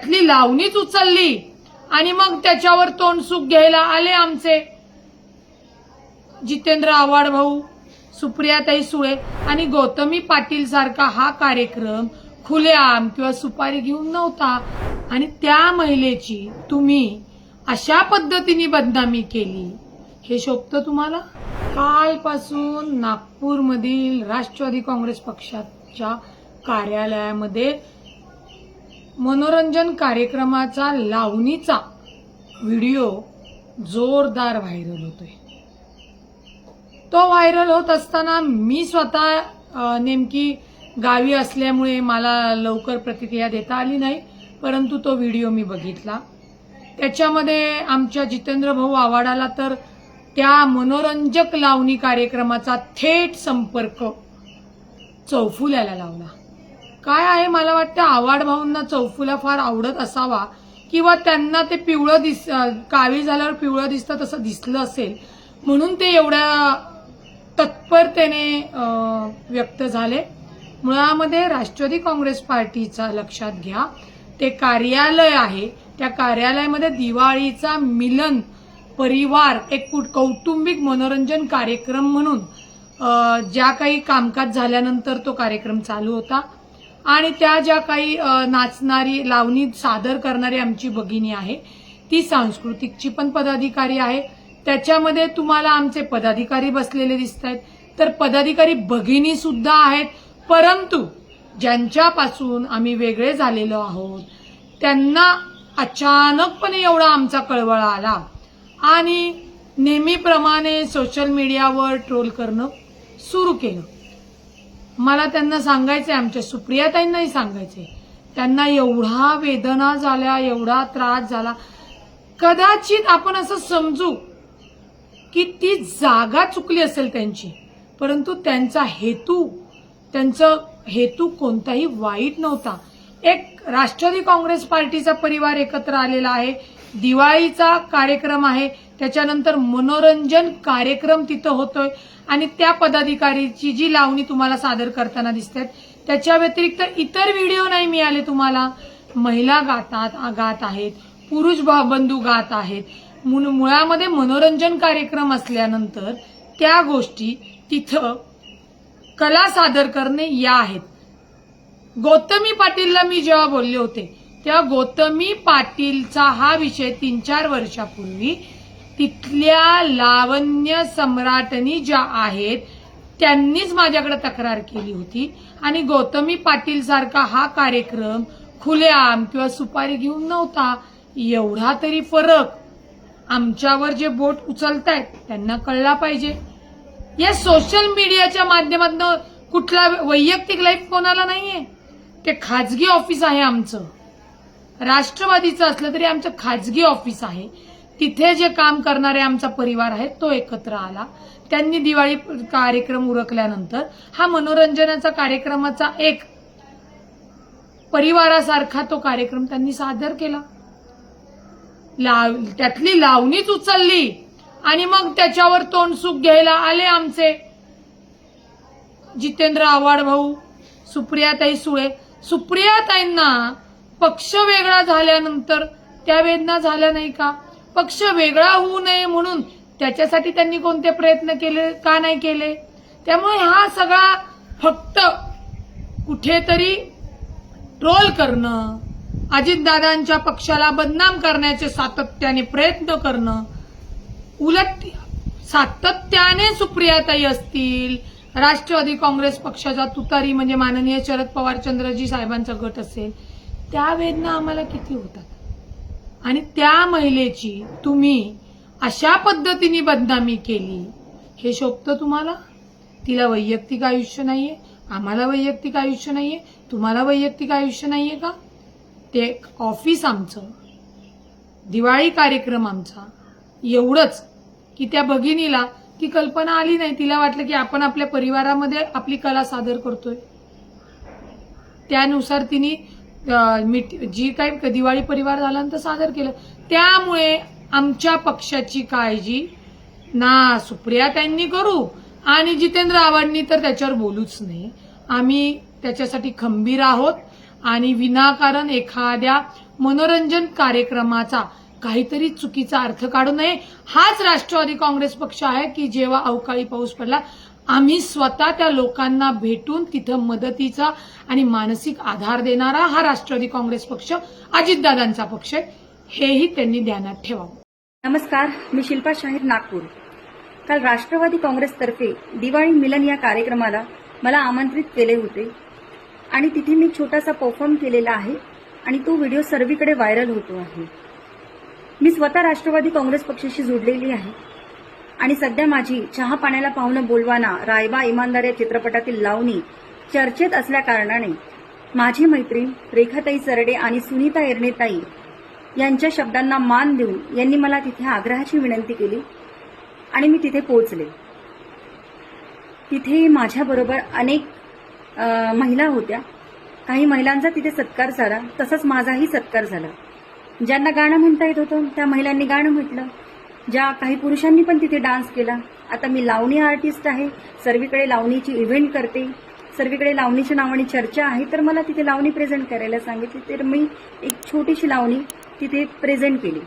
त्यातली लावणीच उचलली. आणि मग त्याच्यावर तोंडसुख घ्यायला आले आमचे. जितेंद्र आव्हाड भाऊ सुप्रियाताई सुळे आणि गौतमी पाटील सारखा हा कार्यक्रम खुलेआम किंवा सुपारी घेऊन नव्हता. आणि त्या महिलेची तुम्ही अशा पद्धतीने बदनामी केली. हे शोभतं तुम्हाला? कालपासून नागपूरमधील राष्ट्रवादी काँग्रेस पक्षाच्या कार्यालयामध्ये मनोरंजन कार्यक्रमाचा लावणीचा व्हिडिओ जोरदार व्हायरल होतोय. तो व्हायरल होत असताना मी स्वतः नेमकी गावी असल्यामुळे मला लवकर प्रतिक्रिया देता आली नाही परंतु तो व्हिडिओ मी बघितला. त्याच्यामध्ये आमच्या जितेंद्र भाऊ आवाडाला तर त्या मनोरंजक लावणी कार्यक्रमाचा थेट संपर्क चौफुल्याला लावला. काय आहे? मला वाटतं आवाड भाऊंना चौफुला फार आवडत असावा. किंवा त्यांना ते पिवळं दिस कावी काळी झाल्यावर पिवळं दिसतं तसं दिसलं असेल. म्हणून ते एवढ्या तत्परतेने व्यक्त झाले. मुळामध्ये राष्ट्रवादी काँग्रेस पार्टीचा लक्षात घ्या. ते कार्यालय आहे. त्या कार्यालयामध्ये दिवाळीचा मिलन परिवार एक कौटुंबिक मनोरंजन कार्यक्रम म्हणून ज्या काही कामकाज झाल्यानंतर तो कार्यक्रम चालू होता. आणि त्या ज्या काही नाचणारी लावणी सादर करणारी आमची भगिनी आहे ती सांस्कृतिकची पण पदाधिकारी आहे. त्याच्यामध्ये तुम्हाला आमचे पदाधिकारी बसलेले दिसत आहेत तर पदाधिकारी भगिनी सुद्धा आहेत. परंतु ज्यांच्यापासून आम्ही वेगळे झालेलो आहोत त्यांना अचानकपणे एवढा आमचा कळवळा आला. आणि नेहमीप्रमाणे सोशल मीडियावर ट्रोल करणं सुरू केलं. मला त्यांना सांगायचंय आमच्या सुप्रियाताईंनाही सांगायचंय. त्यांना एवढा वेदना झाल्या एवढा त्रास झाला. कदाचित आपण असं समजू की ती जागा चुकली असेल त्यांची. परंतु त्यांचा हेतू त्यांचं हेतू कोणताही वाईट नव्हता. एक राष्ट्रवादी काँग्रेस पार्टीचा परिवार एकत्र आलेला आहे. दिवाळीचा कार्यक्रम आहे. त्याच्यानंतर मनोरंजन कार्यक्रम तिथं होतोय आणि त्या पदाधिकारीची जी लावणी तुम्हाला सादर करताना दिसतात त्याच्या व्यतिरिक्त इतर व्हिडिओ नाही मिळाले तुम्हाला. महिला गातात गात आहेत पुरुष बंधू गात आहेत. मुळामध्ये मनोरंजन कार्यक्रम असल्यानंतर त्या गोष्टी तिथं कला सादर करणे या आहेत. गौतमी पाटीलला मी जेव्हा बोलले होते तेव्हा गौतमी पाटीलचा हा विषय तीन चार वर्षापूर्वी तिथल्या लावण्य सम्राटनी ज्या आहेत त्यांनीच माझ्याकडे तक्रार केली होती. आणि गौतमी पाटील सारखा हा कार्यक्रम खुलेआम किंवा सुपारी घेऊन नव्हता. एवढा तरी फरक आमच्यावर जे बोट उचलतायत त्यांना कळला पाहिजे. या सोशल मीडियाच्या माध्यमातून कुठला वैयक्तिक लाईफ कोणाला नाहीये. ते खाजगी ऑफिस आहे आमचं. राष्ट्रवादीचं असलं तरी आमचं खाजगी ऑफिस आहे. तिथे जे काम करणारे आमचा परिवार आहे तो एकत्र आला. त्यांनी दिवाळी कार्यक्रम उरकल्यानंतर हा मनोरंजनाचा कार्यक्रमाचा एक परिवारासारखा तो कार्यक्रम त्यांनी सादर केला. लाव त्यातली लावणीच उचलली आणि मग त्याच्यावर तोंडसुख घ्यायला आले आमचे. जितेंद्र आव्हाड भाऊ सुप्रियाताई सुळे. सुप्रियाताईंना पक्ष वेगळा झाल्यानंतर त्या वेदना झाल्या नाही का? पक्ष वेगळा होऊ नये म्हणून त्याच्यासाठी त्यांनी कोणते प्रयत्न केले का नाही केले? त्यामुळे हा सगळा फक्त कुठेतरी ट्रोल करणं अजितदादांच्या पक्षाला बदनाम करण्याचे सातत्याने प्रयत्न करणं उलट सातत्याने सुप्रियाताई असतील राष्ट्रवादी काँग्रेस पक्षाचा तुतारी म्हणजे माननीय शरद पवार चंद्रजी साहेबांचा गट असेल त्या वेदना आम्हाला किती होतात? आणि त्या महिलेची तुम्ही अशा पद्धतीने बदनामी केली. हे शोभतं तुम्हाला? तिला वैयक्तिक आयुष्य नाहीये. आम्हाला वैयक्तिक आयुष्य नाहीये. तुम्हाला वैयक्तिक आयुष्य नाहीये का? ते एक ऑफिस आमचं. दिवाळी कार्यक्रम आमचा. एवढंच की त्या भगिनीला ती कल्पना आली नाही. तिला वाटलं की आपण आपल्या परिवारामध्ये आपली कला सादर करतोय. त्यानुसार तिने मीट जी काही दिवाळी परिवार झाल्यानंतर सादर केलं त्यामुळे आमच्या पक्षाची काळजी ना सुप्रिया त्यांनी करू आणि जितेंद्र आव्हाडनी तर त्याच्यावर बोलूच नाही. आम्ही त्याच्यासाठी खंबीर आहोत आणि विनाकारण एखाद्या मनोरंजन कार्यक्रमाचा काहीतरी चुकीचा अर्थ काढू नये. हाच राष्ट्रवादी काँग्रेस पक्ष आहे की जेव्हा अवकाळी पाऊस पडला आम्ही स्वतः त्या लोकांना भेटून तिथं मदतीचा आणि मानसिक आधार देणारा हा राष्ट्रवादी काँग्रेस पक्ष अजितदादांचा पक्ष आहे. हेही त्यांनी ध्यानात ठेवावं. नमस्कार मी शिल्पा शाहीर नागपूर. काल राष्ट्रवादी काँग्रेसतर्फे दिवाळी मिलन या कार्यक्रमाला मला आमंत्रित केले होते आणि तिथे मी छोटासा परफॉर्म केलेला आहे आणि तो व्हिडिओ सर्वीकडे व्हायरल होतो आहे. मी स्वतः राष्ट्रवादी काँग्रेस पक्षाशी जोडलेली आहे. आणि सध्या माझी चहा पाण्याला पाहुणं बोलवाना रायबा इमानदार या चित्रपटातील लावणी चर्चेत असल्या कारणाने माझी मैत्रीण रेखाताई सरडे आणि सुनीता एरनेताई यांच्या शब्दांना मान देऊन यांनी मला तिथे आग्रहाची विनंती केली आणि मी तिथे पोहोचले. तिथे माझ्याबरोबर अनेक महिला होत्या. काही महिलांचा तिथे सत्कार झाला. तसंच माझाही सत्कार झाला. ज्यांना गाणं म्हणता येत होतं त्या महिलांनी गाणं म्हटलं. ज्या काही पुरुषांनी पण तिथे डान्स केला. आता मी लावणी आर्टिस्ट आहे. सर्वीकडे लावणीची इव्हेंट करते. सर्वीकडे लावणीच्या नावाने चर्चा आहे तर मला तिथे लावणी प्रेझेंट करायला सांगितली. तर मी एक छोटीशी लावणी तिथे प्रेझेंट केली.